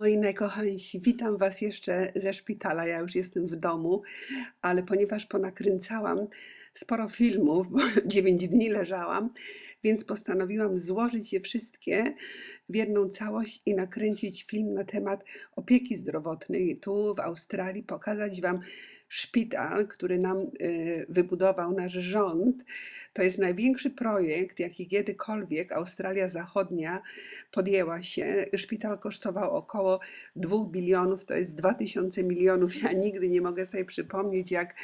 Moi najkochańsi, witam Was jeszcze ze szpitala. Ja już jestem w domu, ale ponieważ ponakręcałam sporo filmów, bo 9 dni leżałam, więc postanowiłam złożyć je wszystkie w jedną całość i nakręcić film na temat opieki zdrowotnej tu w Australii, pokazać Wam szpital, który nam y, wybudował nasz rząd. To jest największy projekt, jaki kiedykolwiek Australia Zachodnia podjęła się. Szpital kosztował około 2 bilionów, to jest 2000 milionów. Ja nigdy nie mogę sobie przypomnieć, jak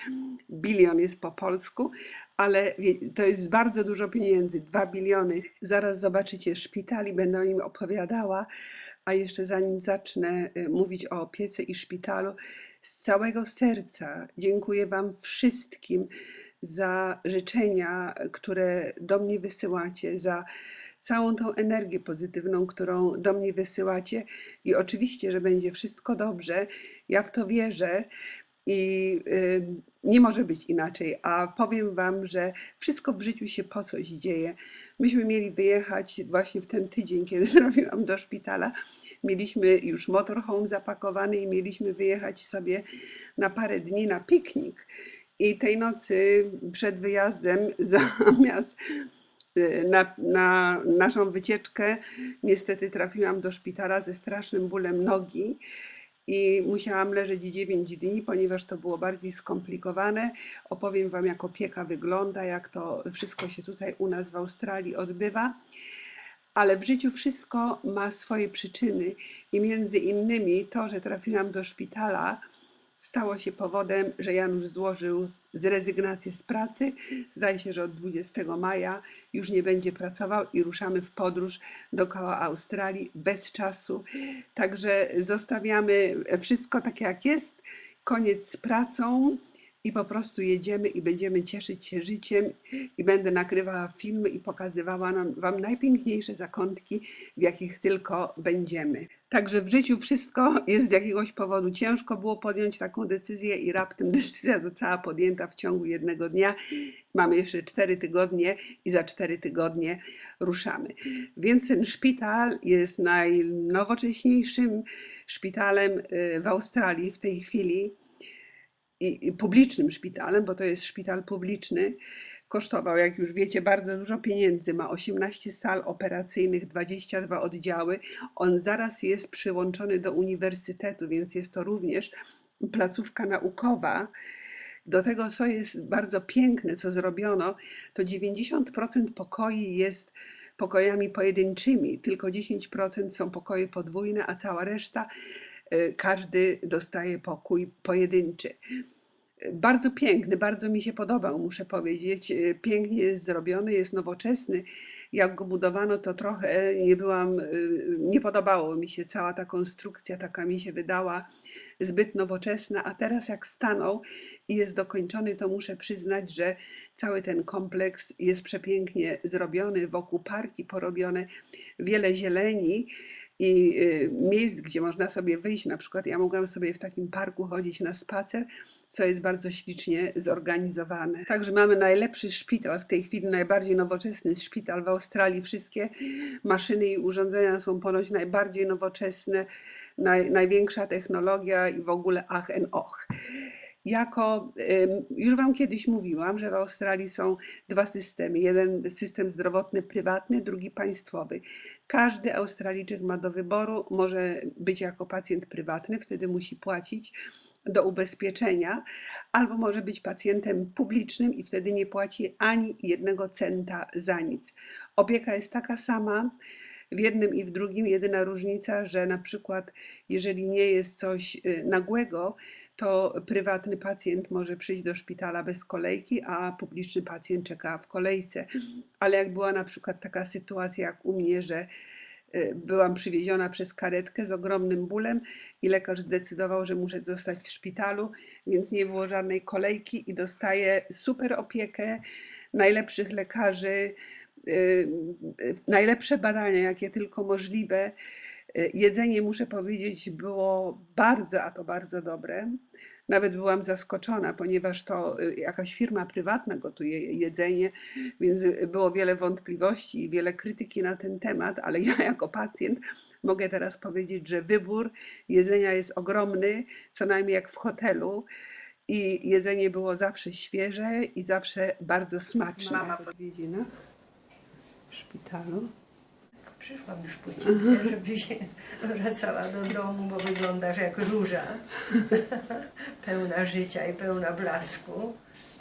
bilion jest po polsku, ale to jest bardzo dużo pieniędzy 2 biliony. Zaraz zobaczycie szpital i będę o nim opowiadała. A jeszcze zanim zacznę y, mówić o opiece i szpitalu, z całego serca dziękuję Wam wszystkim za życzenia, które do mnie wysyłacie, za całą tą energię pozytywną, którą do mnie wysyłacie. I oczywiście, że będzie wszystko dobrze. Ja w to wierzę. I nie może być inaczej. A powiem Wam, że wszystko w życiu się po coś dzieje. Myśmy mieli wyjechać właśnie w ten tydzień, kiedy trafiłam do szpitala. Mieliśmy już motorhome zapakowany i mieliśmy wyjechać sobie na parę dni na piknik. I tej nocy przed wyjazdem, zamiast y, na, na naszą wycieczkę, niestety trafiłam do szpitala ze strasznym bólem nogi i musiałam leżeć 9 dni, ponieważ to było bardziej skomplikowane. Opowiem Wam, jak opieka wygląda, jak to wszystko się tutaj u nas w Australii odbywa. Ale w życiu wszystko ma swoje przyczyny i między innymi to, że trafiłam do szpitala, stało się powodem, że Janusz złożył zrezygnację z pracy. Zdaje się, że od 20 maja już nie będzie pracował i ruszamy w podróż dookoła Australii bez czasu. Także zostawiamy wszystko tak jak jest. Koniec z pracą i po prostu jedziemy i będziemy cieszyć się życiem i będę nagrywała filmy i pokazywała nam, Wam najpiękniejsze zakątki, w jakich tylko będziemy. Także w życiu wszystko jest z jakiegoś powodu. Ciężko było podjąć taką decyzję i raptem decyzja została podjęta w ciągu jednego dnia. Mamy jeszcze cztery tygodnie i za cztery tygodnie ruszamy. Więc ten szpital jest najnowocześniejszym szpitalem y, w Australii w tej chwili i, publicznym szpitalem, bo to jest szpital publiczny, kosztował, jak już wiecie, bardzo dużo pieniędzy. Ma 18 sal operacyjnych, 22 oddziały. On zaraz jest przyłączony do uniwersytetu, więc jest to również placówka naukowa. Do tego, co jest bardzo piękne, co zrobiono, to 90% pokoi jest pokojami pojedynczymi, tylko 10% są pokoje podwójne, a cała reszta y, każdy dostaje pokój pojedynczy. Bardzo piękny, bardzo mi się podobał, muszę powiedzieć. Y, Pięknie jest zrobiony, jest nowoczesny. Jak go budowano, to trochę nie byłam, y, nie podobało mi się cała ta konstrukcja, taka mi się wydała zbyt nowoczesna, a teraz jak stanął i jest dokończony, to muszę przyznać, że cały ten kompleks jest przepięknie zrobiony, wokół parki porobione, wiele zieleni i y, miejsc, gdzie można sobie wyjść. Na przykład ja mogłam sobie w takim parku chodzić na spacer, co jest bardzo ślicznie zorganizowane. Także mamy najlepszy szpital w tej chwili, najbardziej nowoczesny szpital w Australii. Wszystkie maszyny i urządzenia są ponoć najbardziej nowoczesne, naj, największa technologia i w ogóle ach en och. Jako, już Wam kiedyś mówiłam, że w Australii są dwa systemy. Jeden system zdrowotny prywatny, drugi państwowy. Każdy Australijczyk ma do wyboru, może być jako pacjent prywatny, wtedy musi płacić do ubezpieczenia, albo może być pacjentem publicznym i wtedy nie płaci ani jednego centa za nic. Opieka jest taka sama w jednym i w drugim. Jedyna różnica, że na przykład jeżeli nie jest coś y, nagłego, to prywatny pacjent może przyjść do szpitala bez kolejki, a publiczny pacjent czeka w kolejce. Ale jak była na przykład taka sytuacja jak u mnie, że y, byłam przywieziona przez karetkę z ogromnym bólem i lekarz zdecydował, że muszę zostać w szpitalu, więc nie było żadnej kolejki i dostaję super opiekę najlepszych lekarzy, y, y, najlepsze badania, jakie tylko możliwe. Y, Jedzenie, muszę powiedzieć, było bardzo, a to bardzo dobre. Nawet byłam zaskoczona, ponieważ to y, jakaś firma prywatna gotuje jedzenie, więc y, było wiele wątpliwości i wiele krytyki na ten temat, ale ja jako pacjent mogę teraz powiedzieć, że wybór jedzenia jest ogromny, co najmniej jak w hotelu. I jedzenie było zawsze świeże i zawsze bardzo smaczne. Mama w odwiedzinach w szpitalu. Przyszłam już po ciebie, żeby się wracała do domu, bo wyglądasz jak róża. pełna życia i pełna blasku.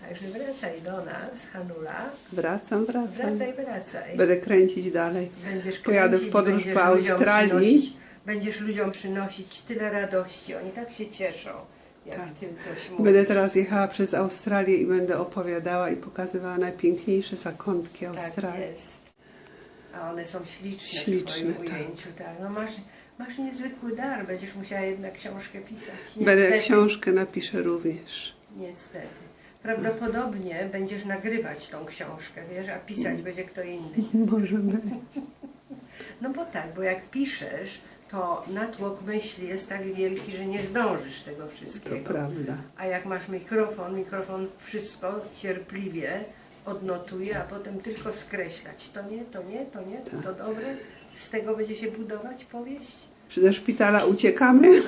Także wracaj do nas, Hanula. Wracam, wracam. Wracaj, wracaj. Będę kręcić dalej. Będziesz Pojadę w kręcić, podróż po Australii. przynosić- Będziesz ludziom przynosić tyle radości. Oni tak się cieszą, jak Tak. ty coś mówisz. Będę teraz jechała przez Australię i będę opowiadała i pokazywała najpiękniejsze zakątki Australii. Tak jest. A one są śliczne, Śliczne, w twoim tak. ujęciu. Tak. No masz, masz niezwykły dar, będziesz musiała jednak książkę pisać. Niestety, Będę książkę napiszę również. Niestety. Prawdopodobnie będziesz nagrywać tą książkę, wiesz, a pisać będzie kto inny. Może być. No bo tak, bo jak piszesz, to natłok myśli jest tak wielki, że nie zdążysz tego To wszystkiego. prawda. A jak masz mikrofon, mikrofon wszystko cierpliwie odnotuje, a potem tylko skreślać. To nie, to nie, to nie, to, to dobre. Z tego będzie się budować powieść. Ze szpitala uciekamy.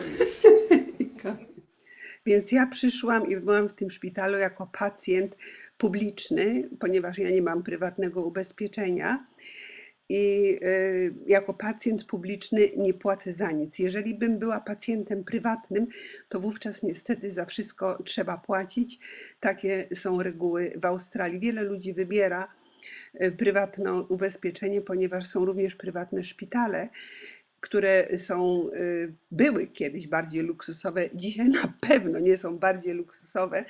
Więc ja przyszłam i byłam w tym szpitalu jako pacjent publiczny, ponieważ ja nie mam prywatnego ubezpieczenia. I y, jako pacjent publiczny nie płacę za nic. Jeżeli bym była pacjentem prywatnym, to wówczas niestety za wszystko trzeba płacić. Takie są reguły w Australii. Wiele ludzi wybiera y, prywatne ubezpieczenie, ponieważ są również prywatne szpitale, które są, y, były kiedyś bardziej luksusowe, dzisiaj na pewno nie są bardziej luksusowe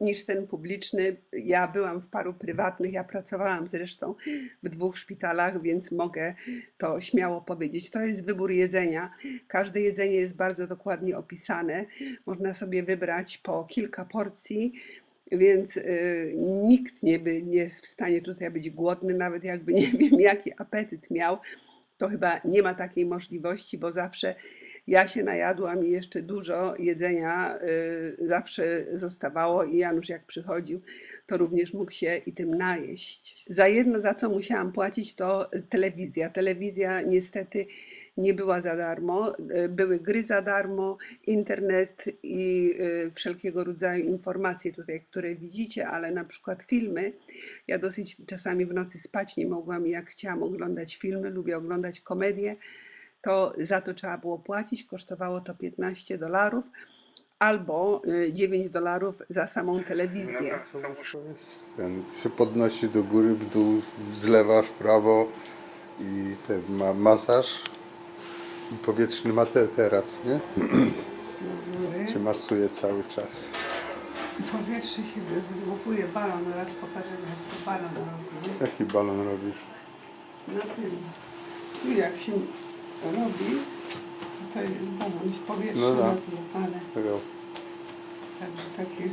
niż ten publiczny. Ja byłam w paru prywatnych, ja pracowałam zresztą w dwóch szpitalach, więc mogę to śmiało powiedzieć. To jest wybór jedzenia. Każde jedzenie jest bardzo dokładnie opisane. Można sobie wybrać po kilka porcji. Więc y, nikt nie, by, nie jest w stanie tutaj być głodny, nawet jakby nie wiem, jaki apetyt miał to chyba nie ma takiej możliwości, bo zawsze ja się najadłam i jeszcze dużo jedzenia y, zawsze zostawało i Janusz jak przychodził, to również mógł się i tym najeść. Za jedno, za co musiałam płacić, to telewizja. Telewizja niestety nie była za darmo. Y, Były gry za darmo, internet i y, wszelkiego rodzaju informacje tutaj, które widzicie, ale na przykład filmy. Ja dosyć czasami w nocy spać nie mogłam i jak chciałam oglądać filmy, lubię oglądać komedie, to za to trzeba było płacić. Kosztowało to 15 dolarów albo y, 9 dolarów za samą telewizję. Jest ten, się podnosi do góry, w dół, z lewa, w prawo i ten ma masaż powietrzny materac, nie? Cię masuje cały czas. Powietrze się wyłupuje balon, raz pokażę jak to balon robi. Jaki balon robisz? Na tym, tu jak się robi, to jest balon z powietrza No tak. napływane. Tego Także takie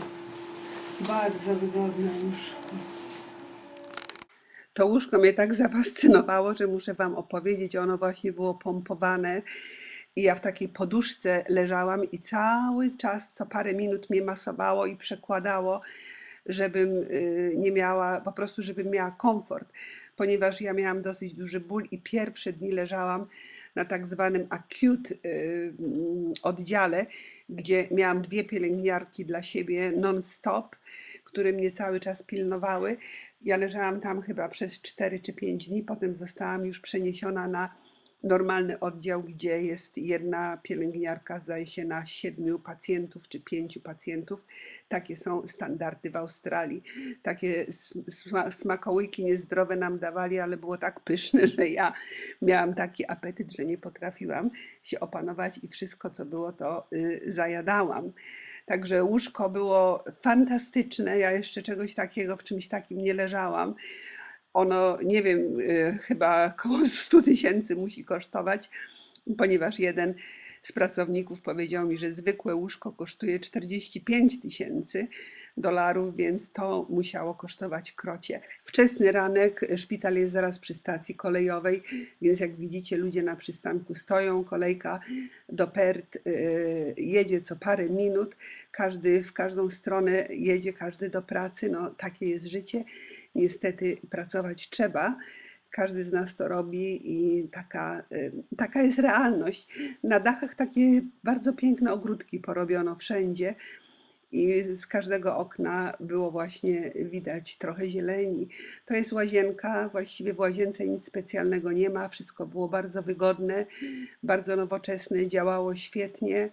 bardzo wygodne łóżko. To łóżko mnie tak zafascynowało, że muszę Wam opowiedzieć. Ono właśnie było pompowane i ja w takiej poduszce leżałam i cały czas, co parę minut mnie masowało i przekładało, żebym y, nie miała, po prostu żebym miała komfort, ponieważ ja miałam dosyć duży ból i pierwsze dni leżałam na tak zwanym acute y, mm, oddziale, gdzie miałam dwie pielęgniarki dla siebie non-stop, które mnie cały czas pilnowały. Ja leżałam tam chyba przez 4 czy 5 dni, potem zostałam już przeniesiona na normalny oddział, gdzie jest jedna pielęgniarka, zdaje się, na siedmiu pacjentów czy pięciu pacjentów. Takie są standardy w Australii. Takie sm- sma- smakołyki niezdrowe nam dawali, ale było tak pyszne, że ja miałam taki apetyt, że nie potrafiłam się opanować i wszystko, co było, to y, zajadałam. Także łóżko było fantastyczne. Ja jeszcze czegoś takiego w czymś takim nie leżałam. Ono, nie wiem, y, chyba około 100 tysięcy musi kosztować, ponieważ jeden z pracowników powiedział mi, że zwykłe łóżko kosztuje 45 tysięcy dolarów, więc to musiało kosztować krocie. Wczesny ranek, szpital jest zaraz przy stacji kolejowej, więc jak widzicie, ludzie na przystanku stoją, kolejka do Perth y, jedzie co parę minut, każdy w każdą stronę jedzie, każdy do pracy, no takie jest życie. Niestety pracować trzeba Każdy z nas to robi i taka, y, taka jest realność. Na dachach takie bardzo piękne ogródki porobiono wszędzie. I z każdego okna było właśnie widać trochę zieleni. To jest łazienka, właściwie w łazience nic specjalnego nie ma, wszystko było bardzo wygodne, bardzo nowoczesne, działało świetnie.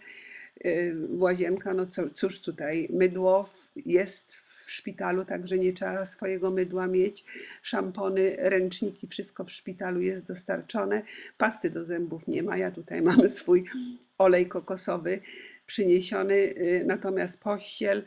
Y, Łazienka, no cóż tutaj, mydło jest w szpitalu, także nie trzeba swojego mydła mieć. Szampony, ręczniki, wszystko w szpitalu jest dostarczone. Pasty do zębów nie ma, ja tutaj mam swój olej kokosowy przyniesiony, y, natomiast pościel,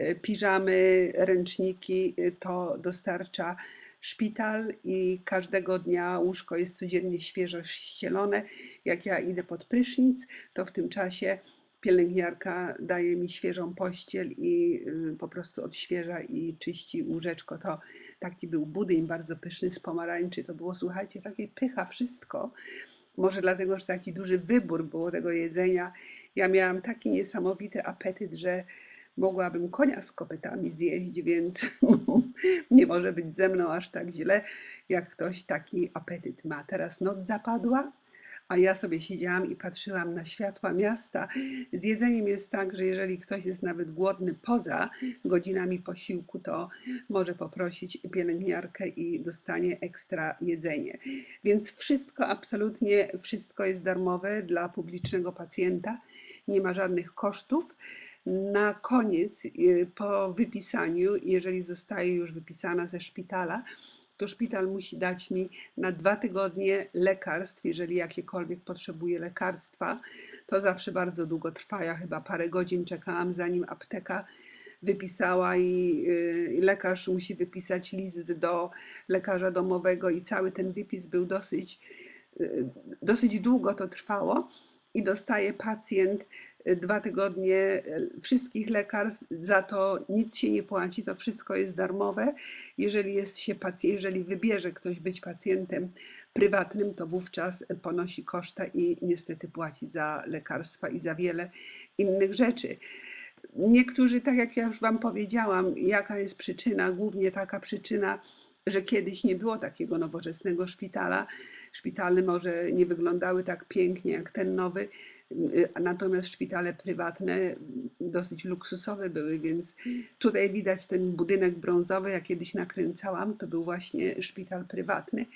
y, piżamy, ręczniki y, to dostarcza szpital i każdego dnia łóżko jest codziennie świeżo ścielone. Jak ja idę pod prysznic, to w tym czasie pielęgniarka daje mi świeżą pościel i po prostu odświeża i czyści łóżeczko. To taki był budyń bardzo pyszny z pomarańczy. To było, słuchajcie, takie pycha wszystko. Może dlatego, że taki duży wybór było tego jedzenia. Ja miałam taki niesamowity apetyt, że mogłabym konia z kopytami zjeść, więc nie może być ze mną aż tak źle, jak ktoś taki apetyt ma. Teraz noc zapadła, a ja sobie siedziałam i patrzyłam na światła miasta. Z jedzeniem jest tak, że jeżeli ktoś jest nawet głodny poza godzinami posiłku, to może poprosić pielęgniarkę i dostanie ekstra jedzenie. Więc wszystko, absolutnie wszystko jest darmowe dla publicznego pacjenta. Nie ma żadnych kosztów. Na koniec, y, po wypisaniu, jeżeli zostaje już wypisana ze szpitala, to szpital musi dać mi na dwa tygodnie lekarstw, jeżeli jakiekolwiek potrzebuję lekarstwa. To zawsze bardzo długo trwa. Ja chyba parę godzin czekałam, zanim apteka wypisała i, y, i lekarz musi wypisać list do lekarza domowego i cały ten wypis był dosyć, y, dosyć długo to trwało i dostaje pacjent y, dwa tygodnie y, wszystkich lekarstw, za to nic się nie płaci, to wszystko jest darmowe. Jeżeli jest się pacjent, jeżeli wybierze ktoś być pacjentem prywatnym, to wówczas ponosi koszta i niestety płaci za lekarstwa i za wiele innych rzeczy. Niektórzy, tak jak ja już Wam powiedziałam, jaka jest przyczyna, głównie taka przyczyna, że kiedyś nie było takiego nowoczesnego szpitala. Szpitale może nie wyglądały tak pięknie jak ten nowy, y, natomiast szpitale prywatne dosyć luksusowe były, więc tutaj widać ten budynek brązowy, ja kiedyś nakręcałam, to był właśnie szpital prywatny.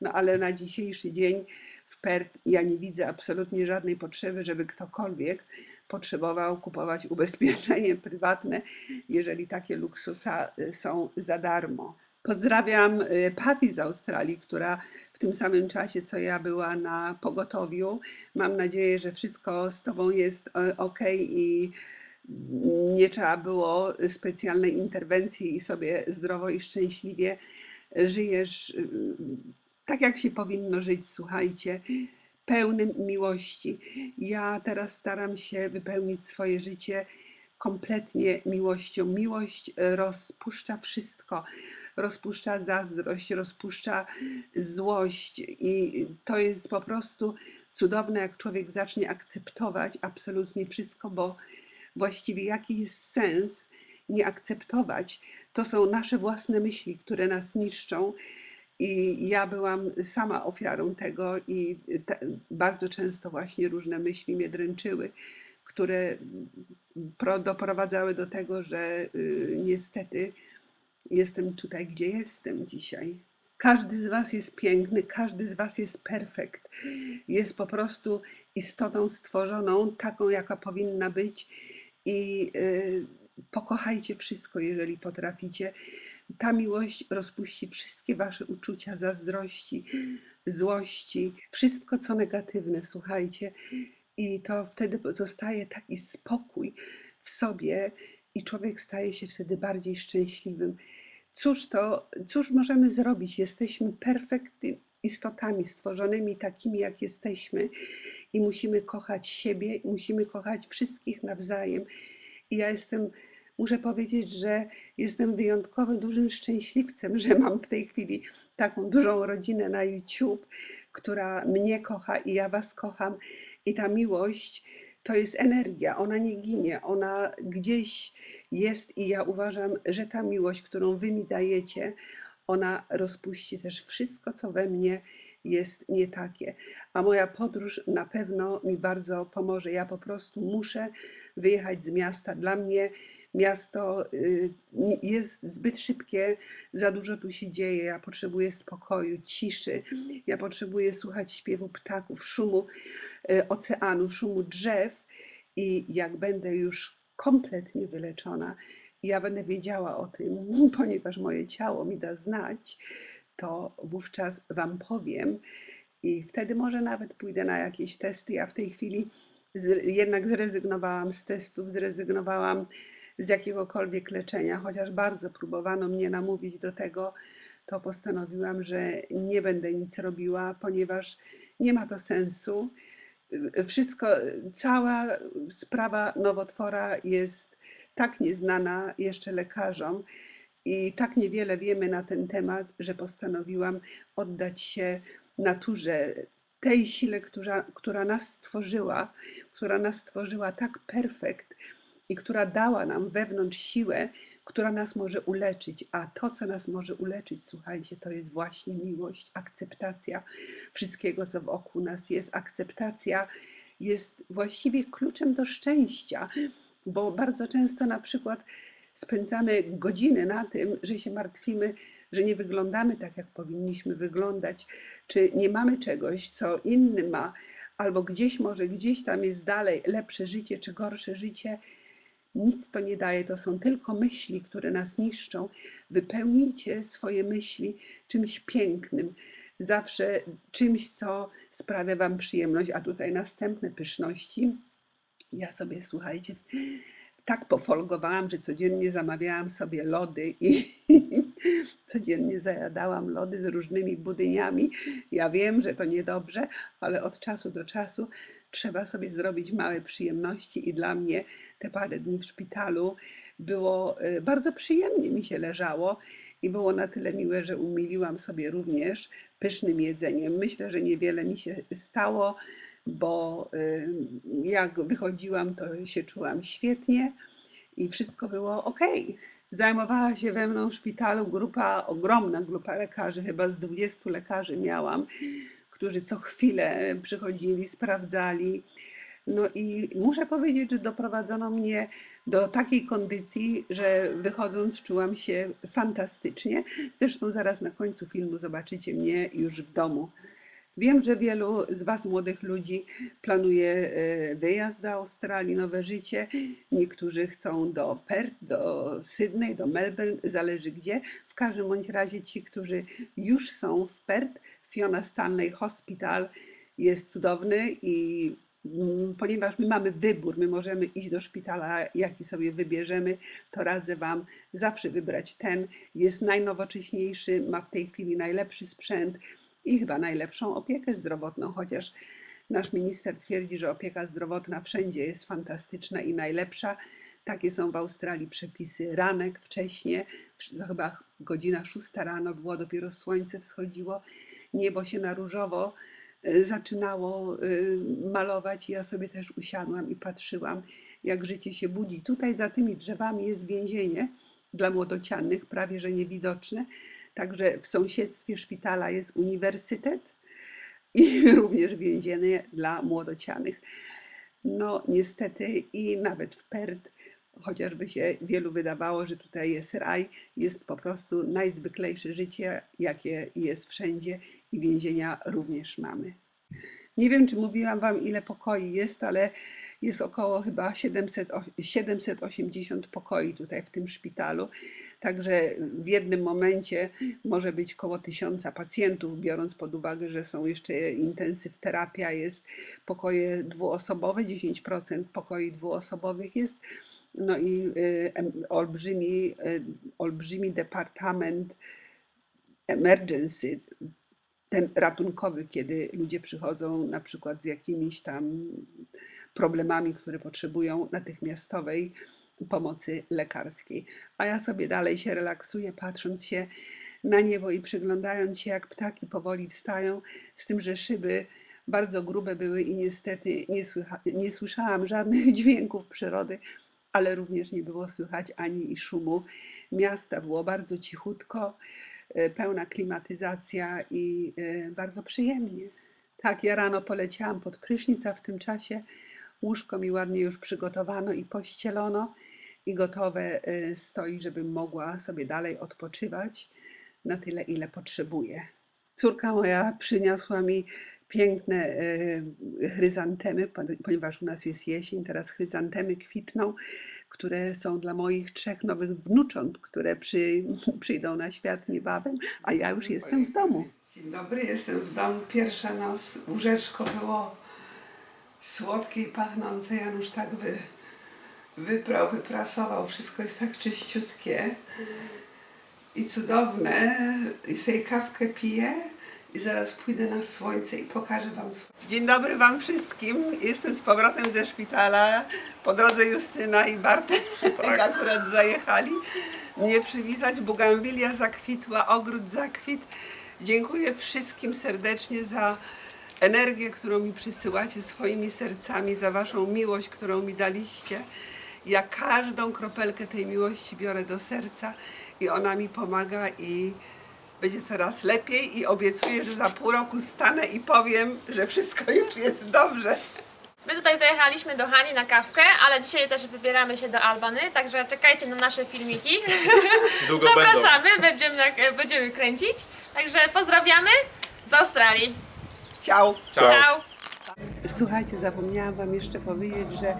No ale na dzisiejszy dzień w PERT ja nie widzę absolutnie żadnej potrzeby, żeby ktokolwiek potrzebował kupować ubezpieczenie prywatne, jeżeli takie luksusa y, są za darmo. Pozdrawiam y, Patty z Australii, która w tym samym czasie, co ja była na pogotowiu. Mam nadzieję, że wszystko z Tobą jest ok i nie trzeba było specjalnej interwencji i sobie zdrowo i szczęśliwie żyjesz y, tak, jak się powinno żyć, słuchajcie, pełnym miłości. Ja teraz staram się wypełnić swoje życie kompletnie miłością. Miłość rozpuszcza wszystko. Rozpuszcza zazdrość, rozpuszcza złość, i to jest po prostu cudowne, jak człowiek zacznie akceptować absolutnie wszystko, bo właściwie jaki jest sens nie akceptować? To są nasze własne myśli, które nas niszczą. I ja byłam sama ofiarą tego, i te, bardzo często właśnie różne myśli mnie dręczyły, które pro, doprowadzały do tego, że y, niestety jestem tutaj, gdzie jestem dzisiaj. Każdy z Was jest piękny, każdy z Was jest perfekt. Jest po prostu istotą stworzoną, taką, jaka powinna być. I y, pokochajcie wszystko, jeżeli potraficie. Ta miłość rozpuści wszystkie Wasze uczucia zazdrości, złości, wszystko co negatywne, słuchajcie. I to wtedy zostaje taki spokój w sobie, i człowiek staje się wtedy bardziej szczęśliwym. Cóż to, cóż możemy zrobić? Jesteśmy perfekty istotami stworzonymi takimi, jak jesteśmy, i musimy kochać siebie, musimy kochać wszystkich nawzajem. I ja jestem, muszę powiedzieć, że jestem wyjątkowo dużym szczęśliwcem, że mam w tej chwili taką dużą rodzinę na YouTube, która mnie kocha i ja Was kocham. I ta miłość to jest energia, ona nie ginie, ona gdzieś jest i ja uważam, że ta miłość, którą Wy mi dajecie, ona rozpuści też wszystko, co we mnie jest nie takie. A moja podróż na pewno mi bardzo pomoże. Ja po prostu muszę wyjechać z miasta. Dla mnie miasto y, jest zbyt szybkie, za dużo tu się dzieje. Ja potrzebuję spokoju, ciszy. Ja potrzebuję słuchać śpiewu ptaków, szumu y, oceanu, szumu drzew. I jak będę już kompletnie wyleczona, ja będę wiedziała o tym, ponieważ moje ciało mi da znać, to wówczas Wam powiem i wtedy może nawet pójdę na jakieś testy. Ja w tej chwili jednak zrezygnowałam z testów, zrezygnowałam z jakiegokolwiek leczenia, chociaż bardzo próbowano mnie namówić do tego, to postanowiłam, że nie będę nic robiła, ponieważ nie ma to sensu. Wszystko, cała sprawa nowotwora jest tak nieznana jeszcze lekarzom i tak niewiele wiemy na ten temat, że postanowiłam oddać się naturze, tej sile, która, która nas stworzyła, która nas stworzyła tak perfekt i która dała nam wewnątrz siłę, która nas może uleczyć. A to, co nas może uleczyć, słuchajcie, to jest właśnie miłość, akceptacja wszystkiego, co wokół nas jest. Akceptacja jest właściwie kluczem do szczęścia, bo bardzo często na przykład spędzamy godziny na tym, że się martwimy, że nie wyglądamy tak, jak powinniśmy wyglądać, czy nie mamy czegoś, co inny ma, albo gdzieś może gdzieś tam jest dalej lepsze życie czy gorsze życie. Nic to nie daje, to są tylko myśli, które nas niszczą. Wypełnijcie swoje myśli czymś pięknym, zawsze czymś, co sprawia Wam przyjemność, a tutaj następne pyszności. Ja sobie, słuchajcie, tak pofolgowałam, że codziennie zamawiałam sobie lody i codziennie zajadałam lody z różnymi budyniami. Ja wiem, że to niedobrze, ale od czasu do czasu trzeba sobie zrobić małe przyjemności i dla mnie te parę dni w szpitalu było e, bardzo przyjemnie mi się leżało i było na tyle miłe, że umiliłam sobie również pysznym jedzeniem. Myślę, że niewiele mi się stało, bo y, jak wychodziłam, to się czułam świetnie i wszystko było ok. Zajmowała się we mną w szpitalu grupa, ogromna grupa lekarzy, chyba z 20 lekarzy miałam, którzy co chwilę przychodzili, sprawdzali. No i muszę powiedzieć, że doprowadzono mnie do takiej kondycji, że wychodząc czułam się fantastycznie. Zresztą zaraz na końcu filmu zobaczycie mnie już w domu. Wiem, że wielu z Was, młodych ludzi, planuje e, wyjazd do Australii, nowe życie. Niektórzy chcą do Perth, do Sydney, do Melbourne, zależy gdzie. W każdym bądź razie ci, którzy już są w Perth, Fiona Stanley Hospital jest cudowny i mm, ponieważ my mamy wybór, my możemy iść do szpitala, jaki sobie wybierzemy, to radzę Wam zawsze wybrać ten. Jest najnowocześniejszy, ma w tej chwili najlepszy sprzęt i chyba najlepszą opiekę zdrowotną, chociaż nasz minister twierdzi, że opieka zdrowotna wszędzie jest fantastyczna i najlepsza. Takie są w Australii przepisy. Ranek wcześnie, to chyba godzina szósta rano było, dopiero słońce wschodziło, niebo się na różowo y, zaczynało y, malować. Ja sobie też usiadłam i patrzyłam, jak życie się budzi. Tutaj za tymi drzewami jest więzienie dla młodocianych, prawie że niewidoczne. Także w sąsiedztwie szpitala jest uniwersytet i również więzienie dla młodocianych. No niestety i nawet w Perth, chociażby się wielu wydawało, że tutaj jest raj, jest po prostu najzwyklejsze życie, jakie jest wszędzie i więzienia również mamy. Nie wiem, czy mówiłam Wam, ile pokoi jest, ale jest około chyba 700, o- 780 pokoi tutaj w tym szpitalu. Także w jednym momencie może być około tysiąca pacjentów, biorąc pod uwagę, że są jeszcze intensyw terapia, jest pokoje dwuosobowe, 10% pokoi dwuosobowych jest. No i y, olbrzymi, y, olbrzymi departament emergency, ten ratunkowy, kiedy ludzie przychodzą na przykład z jakimiś tam problemami, które potrzebują natychmiastowej pomocy lekarskiej. A ja sobie dalej się relaksuję, patrząc się na niebo i przyglądając się, jak ptaki powoli wstają, z tym, że szyby bardzo grube były i niestety nie, słycha, nie słyszałam żadnych dźwięków przyrody, ale również nie było słychać ani szumu miasta. Było bardzo cichutko. E, pełna klimatyzacja i e, bardzo przyjemnie. Tak, ja rano poleciałam pod prysznic, a w tym czasie łóżko mi ładnie już przygotowano i pościelono i gotowe e, stoi, żebym mogła sobie dalej odpoczywać na tyle, ile potrzebuję. Córka moja przyniosła mi piękne chryzantemy, pon- ponieważ u nas jest jesień, teraz chryzantemy kwitną, które są dla moich trzech nowych wnucząt, które przy, przyjdą na świat niebawem, a ja już jestem w domu. Dzień dobry, jestem w domu. Pierwsza noc. Łóżeczko było słodkie i pachnące. Janusz tak wy, wyprał, wyprasował. Wszystko jest tak czyściutkie i cudowne. I sobie kawkę piję i zaraz pójdę na słońce i pokażę Wam słońce. Dzień dobry Wam wszystkim. Jestem z powrotem ze szpitala. Po drodze Justyna i Bartek akurat zajechali mnie przywitać. Bugambilia zakwitła, ogród zakwit. Dziękuję wszystkim serdecznie za energię, którą mi przysyłacie swoimi sercami, za Waszą miłość, którą mi daliście. Ja każdą kropelkę tej miłości biorę do serca i ona mi pomaga i będzie coraz lepiej i obiecuję, że za pół roku stanę i powiem, że wszystko już jest dobrze. My tutaj zajechaliśmy do Hani na kawkę, ale dzisiaj też wybieramy się do Albany, także czekajcie na nasze filmiki. Długo Zapraszamy, będziemy, będziemy kręcić. Także pozdrawiamy z Australii. Ciao! Ciao. Ciao. Słuchajcie, zapomniałam Wam jeszcze powiedzieć, że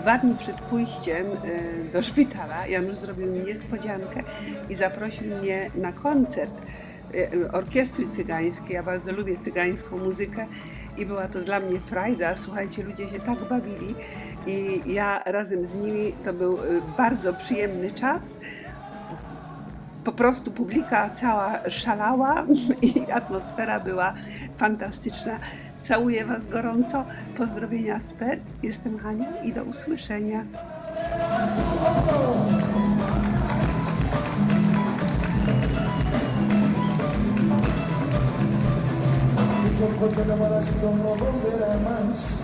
dwa dni przed pójściem e, do szpitala Janusz zrobił mi niespodziankę i zaprosił mnie na koncert orkiestry cygańskiej. Ja bardzo lubię cygańską muzykę i była to dla mnie frajda. Słuchajcie, ludzie się tak bawili i ja razem z nimi to był e, bardzo przyjemny czas po prostu publika cała szalała i atmosfera była fantastyczna. Całuję Was gorąco. Pozdrowienia z PET. Jestem Hania i do usłyszenia. Çok koca da bana yolunu veremez.